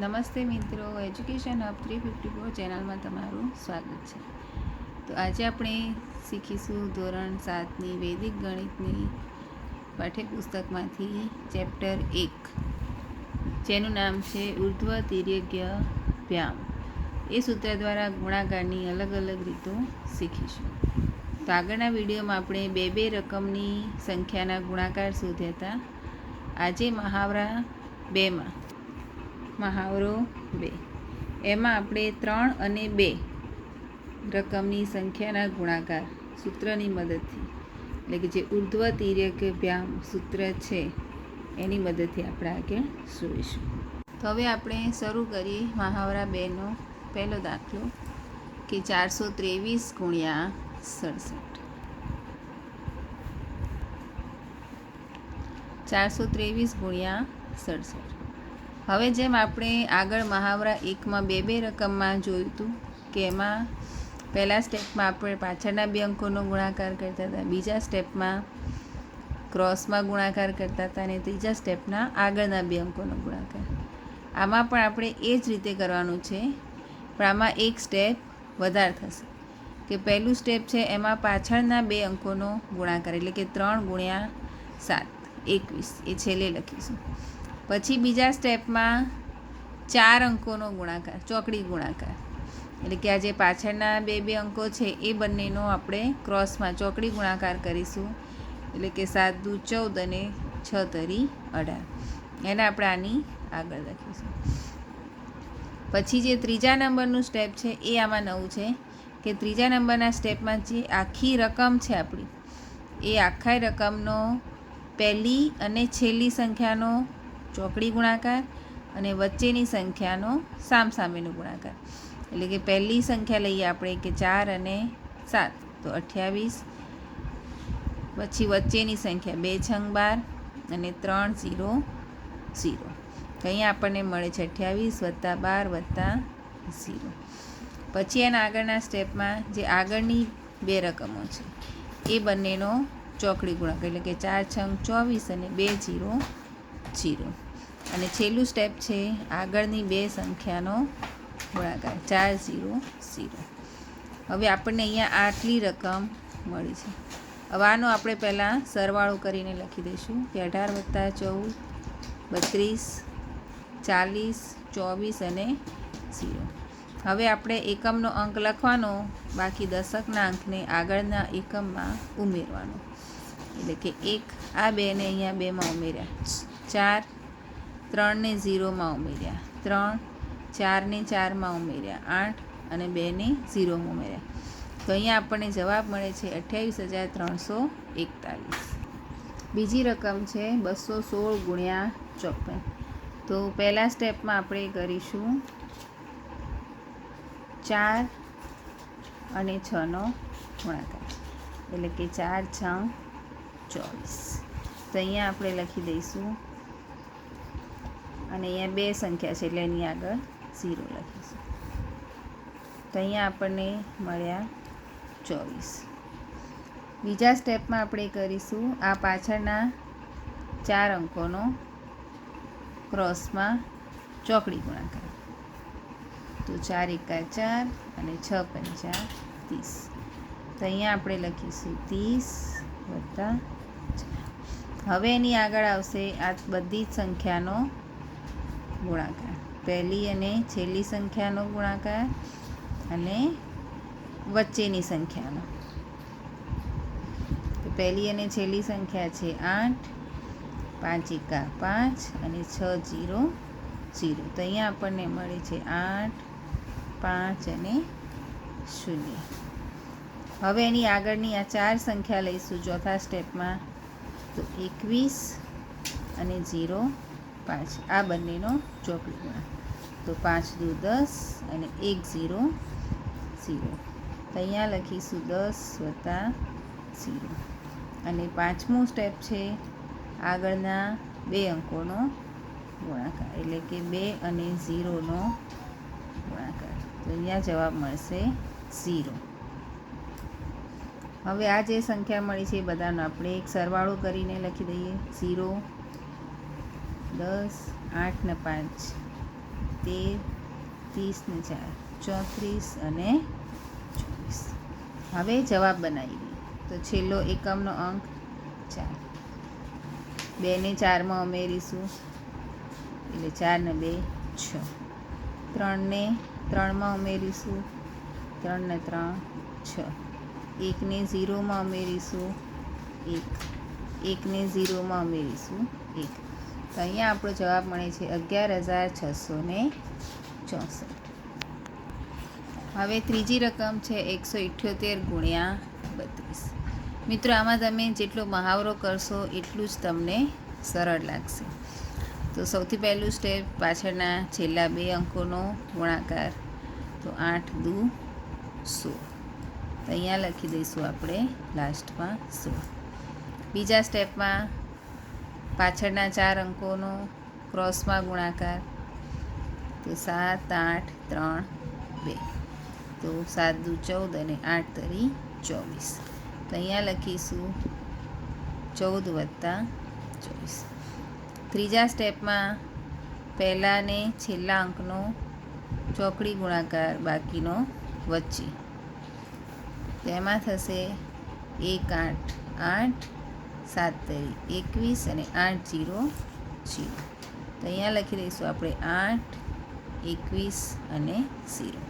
નમસ્તે મિત્રો education hub three fifty four ચેનલમાં તમારું સ્વાગત છે. તો આજે આપણે શીખીશું ધોરણ સાતની વૈદિક ગણિતની પાઠ્યપુસ્તકમાંથી ચેપ્ટર એક, જેનું નામ છે ઉર્ધ્વ તિર્યગ્ય વ્યામ. એ સૂત્ર દ્વારા ગુણાકારની અલગ અલગ રીતો શીખીશું. તો આગળના વિડીયોમાં આપણે બે બે રકમની સંખ્યાના ગુણાકાર શોધ્યા હતા. આજે મહાવરા બેમાં મહાવરો બે. એમાં આપણે ત્રણ અને બે રકમની સંખ્યાના ગુણાકાર સૂત્રની મદદથી. એટલે કે જે ઉર્ધ્વ તિર્યક વ્યામ સૂત્ર છે, એની મદદથી આપણે આગળ જોઈશું. તો હવે આપણે શરૂ કરીએ મહાવરા બેનો પહેલો દાખલો, કે ચારસો ત્રેવીસ ગુણ્યા સડસઠ. ચારસો ત્રેવીસ ગુણ્યા સડસઠ. હવે જેમ આપણે આગળ મહાવરા એકમાં બે બે રકમમાં જોયું હતું કે એમાં પહેલા સ્ટેપમાં આપણે પાછળના બે અંકોનો ગુણાકાર કરતા હતા, બીજા સ્ટેપમાં ક્રોસમાં ગુણાકાર કરતા હતા અને ત્રીજા સ્ટેપના આગળના બે અંકોનો ગુણાકાર. આમાં પણ આપણે એ જ રીતે કરવાનું છે, પણ આમાં એક સ્ટેપ વધારે થશે. કે પહેલું સ્ટેપ છે એમાં પાછળના બે અંકોનો ગુણાકાર, એટલે કે ત્રણ ગુણ્યા સાત, એકવીસ, એ છેલ્લે લખીશું. પછી બીજા સ્ટેપમાં ચાર અંકોનો ગુણાકાર, ચોકડી ગુણાકાર. એટલે કે આ જે પાછળના બે બે અંકો છે, એ બંનેનો આપણે ક્રોસમાં ચોકડી ગુણાકાર કરીશું. એટલે કે સાત દુ ચૌદ અને છ તરી અઢાર. એને આપણે આની આગળ લખીશું. પછી જે ત્રીજા નંબરનું સ્ટેપ છે, એ આમાં નવું છે કે ત્રીજા નંબરના સ્ટેપમાં જે આખી રકમ છે આપણી, એ આખા રકમનો પહેલી અને છેલ્લી સંખ્યાનો ચોકડી ગુણાકાર અને વચ્ચેની સંખ્યાનો સામસામેનો ગુણાકાર. એટલે કે પહેલી સંખ્યા લઈએ આપણે કે ચાર અને સાત. તો અઠ્યાવીસ, પછી વચ્ચેની સંખ્યા બે છંગ બાર અને ત્રણ ઝીરો ઝીરો. તો આપણને મળે છે અઠ્યાવીસ વત્તા બાર વત્તા ઝીરો. પછી એના આગળના સ્ટેપમાં જે આગળની બે રકમો છે, એ બંનેનો ચોકડી ગુણાકાર. એટલે કે ચાર છંગ ચોવીસ અને બે જીરો જીરો અને છેલ્લું સ્ટેપ છે આગળની બે સંખ્યાનો ગુણાકાર, ચાર ઝીરો ઝીરો હવે આપણને અહીંયા આટલી રકમ મળી છે. હવે આનો આપણે પહેલાં સરવાળો કરીને લખી દઈશું કે અઢાર વત્તા ચૌદ, બત્રીસ, ચાલીસ, ચોવીસ અને ઝીરો હવે આપણે એકમનો અંક લખવાનો, બાકી દશકના અંકને આગળના એકમમાં ઉમેરવાનો. એટલે કે એક આ બેને અહીંયા બેમાં ઉમેર્યા. ચાર ત્રણને ઝીરોમાં ઉમેર્યા. ત્રણ, ચારને ચારમાં ઉમેર્યા. આઠ અને બેને ઝીરોમાં ઉમેર્યા. તો અહીંયા આપણને જવાબ મળે છે અઠ્યાવીસ હજાર ત્રણસો એકતાલીસ. બીજી રકમ છે બસો સોળ ગુણ્યા ચોપન તો પહેલા સ્ટેપમાં આપણે કરીશું ચાર અને છનો ગુણાકાર. એટલે કે ચાર છ ચોવીસ. તો અહીંયા આપણે લખી દઈશું અને અહીંયા બે સંખ્યા છે, એટલે એની આગળ ઝીરો લખીશું. તો અહીંયા આપણને મળ્યા ચોવીસ. બીજા સ્ટેપમાં આપણે કરીશું, આ પાછળના ચાર અંકોનો ક્રોસમાં ચોકડી ગુણાકાર. તો ચાર એકા ચાર અને છ પંચા ત્રીસ. તો અહીંયા આપણે લખીશું ત્રીસ વત્તા હવે એની આગળ આવશે આ બધી જ સંખ્યાનો ગુણાકાર. પહેલી અને છેલ્લી સંખ્યાનો ગુણાકાર અને વચ્ચેની સંખ્યાનો. તો પહેલી અને છેલ્લી સંખ્યા છે આઠ, પાંચ એકા પાંચ અને છ જીરો જીરો. તો અહીંયા આપણને મળે છે આઠ, પાંચ અને શૂન્ય. હવે એની આગળની આ ચાર સંખ્યા લઈશું ચોથા સ્ટેપમાં. તો એકવીસ અને ઝીરો પાંચ. આ બંનેનો ચોકડી ગુણા તો પાંચ દુ દસ અને એક ઝીરો ઝીરો. તો અહીંયા લખીશું દસ વત્તા ઝીરો. અને પાંચમું સ્ટેપ છે આગળના બે અંકોનો ગુણાકાર. એટલે કે બે અને ઝીરોનો ગુણાકાર. તો અહીંયા જવાબ મળશે ઝીરો. હવે આ જે સંખ્યા મળી છે બધાનો આપણે એક સરવાળો કરીને લખી દઈએ. ઝીરો દસ, આઠ ને પાંચ, તેર, ત્રીસ ને ચાર, ચોત્રીસ અને ચોવીસ. હવે જવાબ બનાવી દઈએ. તો છેલ્લો એકમનો અંક ચાર. બે ને ચારમાં ઉમેરીશું. એટલે ચાર ને બે, છ. ત્રણને ત્રણમાં ઉમેરીશું. ત્રણ ને ત્રણ, છ. એકને ઝીરોમાં ઉમેરીશું. એક. એકને ઝીરોમાં ઉમેરીશું. એક. તો અહીંયા આપણો જવાબ મળે છે અગિયાર હજાર છસો ને ચોસઠ. હવે ત્રીજી રકમ છે એકસો ઇઠ્યોતેર ગુણ્યા બત્રીસ. મિત્રો, આમાં તમે જેટલો મહાવરો કરશો એટલું જ તમને સરળ લાગશે. તો સૌથી પહેલું સ્ટેપ પાછળના છેલ્લા બે અંકોનો ગુણાકાર. તો આઠ, દુ, સોળ. તો અહીંયા લખી દઈશું આપણે લાસ્ટમાં સોળ. બીજા સ્ટેપમાં પાછળના ચાર અંકોનો ક્રોસમાં ગુણાકાર. તો સાત, આઠ, ત્રણ, બે. તો સાત દુ ચૌદ અને આઠ તરી ચોવીસ. તો અહીંયા લખીશું ચૌદ વત્તા ચોવીસ. ત્રીજા સ્ટેપમાં પહેલાં ને છેલ્લા અંકનો ચોકડી ગુણાકાર બાકીનો વચ્ચે. તેમાં થશે એક, આઠ આઠ સાત તરી, એકવીસ અને આઠ જીરો જીરો. તો અહીંયા લખી દઈશું આપણે આઠ, એકવીસ અને ઝીરો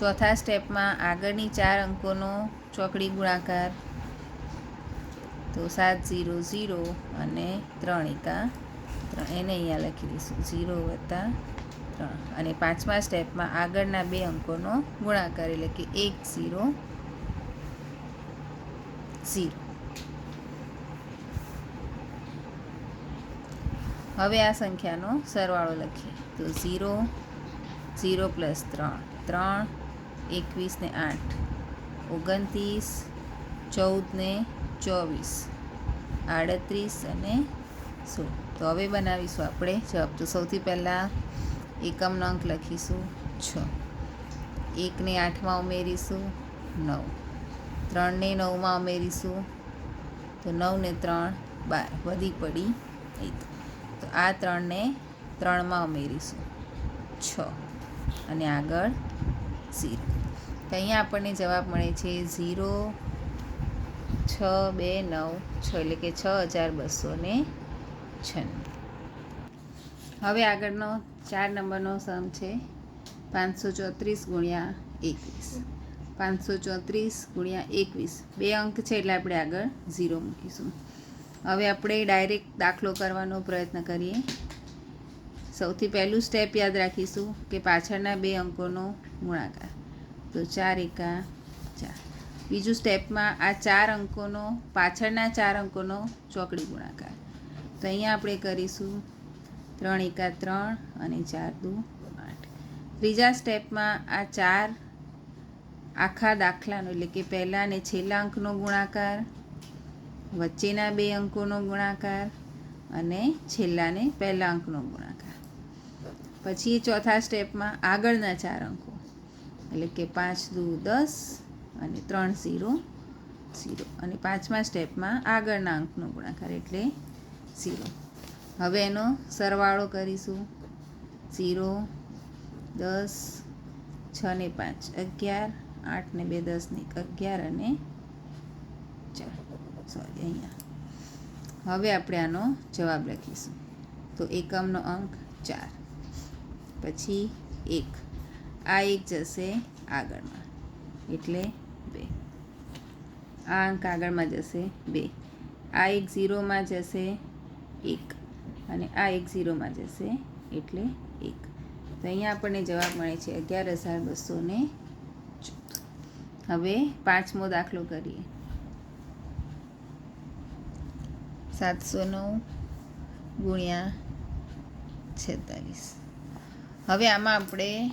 ચોથા સ્ટેપમાં આગળની ચાર અંકોનો ચોકડી ગુણાકાર. તો સાત ઝીરો ઝીરો અને ત્રણ એકા ત્રણ. એને અહીંયા લખી દઈશું ઝીરો વત્તા ત્રણ. અને પાંચમા સ્ટેપમાં આગળના બે અંકોનો ગુણાકાર એટલે કે એક ઝીરો ઝીરો હવે આ સંખ્યાનો સરવાળો લખીએ. તો ઝીરો ઝીરો પ્લસ ત્રણ. ત્રણ, એકવીસ ને આઠ. ઓગણત્રીસ, ચૌદ ને ચોવીસ. આડત્રીસ અને સોળ. તો હવે બનાવીશું આપણે જવાબ. તો સૌથી પહેલાં એકમનો અંક લખીશું છ. એકને આઠમાં ઉમેરીશું નવ. ત્રણને નવમાં ઉમેરીશું તો નવ ને ત્રણ બાર. વધી પડી એક તો આ ત્રણને ત્રણમાં ઉમેરીશું. છ. અને આગળ ઝીરો. તો અહીંયા આપણને જવાબ મળે છે ઝીરો, છ, બે, નવ. છ એટલે કે છ હજાર બસો ને છન્નું. હવે આગળનો ચાર નંબરનો સમ છે પાંચસો ચોત્રીસ ગુણ્યા એકવીસ. પાંચસો ચોત્રીસ ગુણ્યા એકવીસ. બે અંક છે એટલે આપણે આગળ ઝીરો મૂકીશું. હવે આપણે ડાયરેક્ટ દાખલો કરવાનો પ્રયત્ન કરીએ. સૌથી પહેલું સ્ટેપ યાદ રાખીશું કે પાછળના બે અંકોનો ગુણાકાર. તો ચાર એકા ચાર. બીજું સ્ટેપમાં આ ચાર અંકોનો, પાછળના ચાર અંકોનો ચોકડી ગુણાકાર. તો અહીંયા આપણે કરીશું ત્રણ એકા ત્રણ અને ચાર દુ આઠ. ત્રીજા સ્ટેપમાં આ ચાર આખા દાખલાનો એટલે કે પહેલાં અને છેલ્લા અંકનો ગુણાકાર વચ્ચેના બે અંકોનો ગુણાકાર અને છેલ્લાને પહેલા અંકનો ગુણાકાર. પછી ચોથા સ્ટેપમાં આગળના ચાર અંકો. એટલે કે પાંચ, દુ, દસ અને ત્રણ, ઝીરો ઝીરો. અને પાંચમા સ્ટેપમાં આગળના અંકનો ગુણાકાર એટલે ઝીરો. હવે એનો સરવાળો કરીશું. ઝીરો, દસ, છ ને પાંચ, અગિયાર, આઠ ને બે, દસ ને અગિયાર અને સોરી અહીંયા. હવે આપણે આનો જવાબ લખીશું. તો એકમનો અંક ચાર. પછી એક. આ એક જશે આગળમાં. એટલે બે. આ અંક આગળમાં જશે બે. આ એક ઝીરોમાં જશે એક. અને આ એક ઝીરોમાં જશે એટલે એક. તો અહીંયા આપણને જવાબ મળે છે અગિયાર હજાર બસો ને હવે પાંચમો દાખલો કરીએ. સાતસો નવ ગુણ્યા છેતાલીસ. હવે આમાં આપણે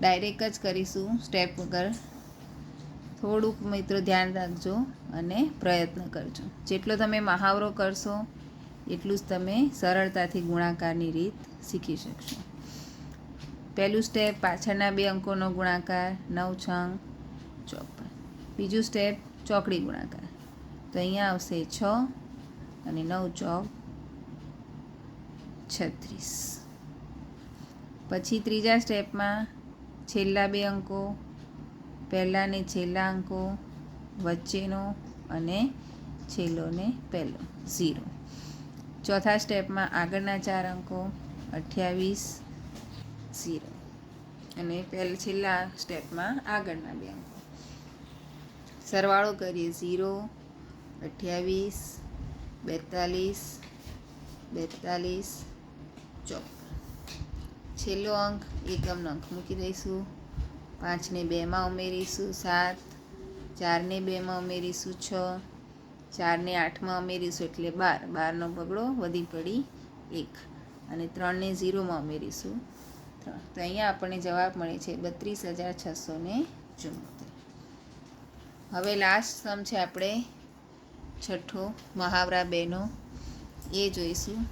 ડાયરેક્ટ જ કરીશું સ્ટેપ વગર. થોડુંક મિત્રો ધ્યાન રાખજો અને પ્રયત્ન કરજો. જેટલો તમે મહાવરો કરશો, એટલું જ તમે સરળતાથી ગુણાકારની રીત શીખી શકશો. પહેલું સ્ટેપ પાછળના બે અંકોનો ગુણાકાર, નવ છંગ, ચોપન. બીજું સ્ટેપ ચોકડી ગુણાકાર. તો અહીંયા આવશે છ અને નવ ચોક છત્રીસ. પછી ત્રીજા સ્ટેપમાં છેલ્લા બે અંકો, પહેલાં ને છેલ્લા અંકો, વચ્ચેનો અને છેલ્લો ને પહેલો, ઝીરો. ચોથા સ્ટેપમાં આગળના ચાર અંકો, અઠ્યાવીસ, ઝીરો. અને પહેલ, છેલ્લા સ્ટેપમાં આગળના બે અંકો. સરવાળો કરીએ, ઝીરો, અઠ્યાવીસ બેતાલીસ બેતાલીસ ચોપન છેલ્લો અંક, એકમનો અંક મૂકી દઈશું. પાંચને બેમાં ઉમેરીશું, સાત. ચારને બેમાં ઉમેરીશું, છ. ચારને આઠમાં ઉમેરીશું, એટલે બાર. બારનો બગડો વધી પડી એક. અને ત્રણને ઝીરોમાં ઉમેરીશું તો અહીંયા આપણને જવાબ મળે છે બત્રીસ હજાર છસો ને ચુમ્મોતેર હવે લાસ્ટ સમ છે આપણે છઠ્ઠો મહાવરા બેનો, એ જોઈશું.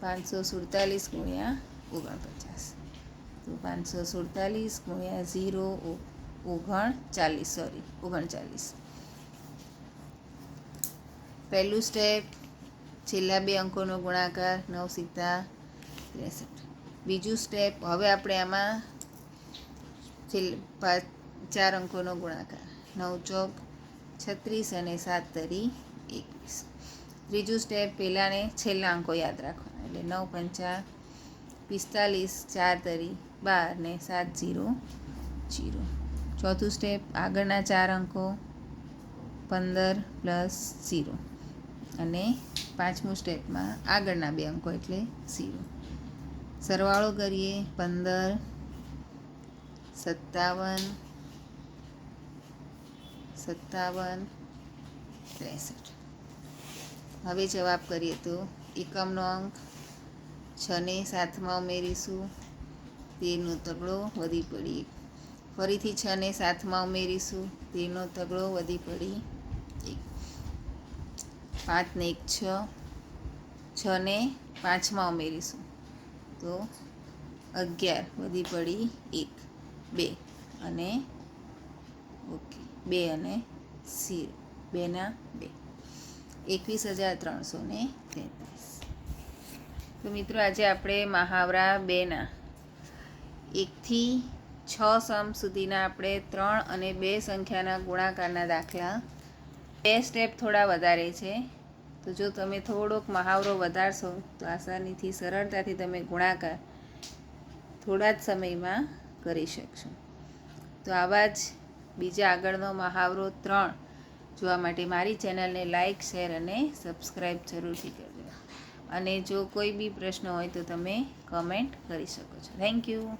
પાંચસો સુડતાલીસ ગુણ્યા ઓગણપચાસ. તો પાંચસો સુડતાલીસ ગુણ્યા ઝીરો ઓગણ ચાલીસ સોરી ઓગણચાલીસ. પહેલું સ્ટેપ છેલ્લા બે અંકોનો ગુણાકાર, નવ સિત્તા ત્રેસઠ. બીજું સ્ટેપ હવે આપણે આમાં છેલ્લે ચાર અંકોનો ગુણાકાર. નવ ચોક છત્રીસ અને સાત તરી એકવીસ. ત્રીજું સ્ટેપ પહેલાંને છેલ્લા અંકો યાદ રાખવાના. એટલે નવ પંચા પિસ્તાલીસ, ચાર તરી બાર ને સાત જીરો જીરો. ચોથું સ્ટેપ આગળના ચાર અંકો પંદર પ્લસ ઝીરો અને પાંચમું સ્ટેપમાં આગળના બે અંકો એટલે ઝીરો સરવાળો કરીએ પંદર, સત્તાવન સત્તાવન, ત્રેસઠ. હવે જવાબ કરીએ તો એકમનો અંક છને સાતમાં ઉમેરીશું તેરનો તગડો વધી પડી. ફરીથી છને સાતમાં ઉમેરીશું તેરનો તગડો વધી પડી એક. પાંચને એક છ, છને પાંચમાં ઉમેરીશું, તો અગિયાર વધી પડી એક, બે અને ઓકે. બે અને સી બેના બે. એકવીસ હજાર ત્રણસો ને તેત્રીસ. તો મિત્રો આજે આપણે મહાવરા બેના એકથી છ સમ સુધીના આપણે ત્રણ અને બે સંખ્યાના ગુણાકારના દાખલા. બે સ્ટેપ થોડા વધારે છે. તો જો તમે થોડોક મહાવરો વધારશો, તો આસાનીથી, સરળતાથી તમે ગુણાકાર થોડા જ સમયમાં કરી શકશો. તો આવા જ બીજા આગળનો મહાવરો ત્રણ. જોવા માટે મારી ચેનલને લાઇક શેર અને સબસ્ક્રાઈબ જરૂરથી કરજો. અને જો કોઈ બી પ્રશ્ન હોય તો તમે કમેન્ટ કરી શકો છો. Thank you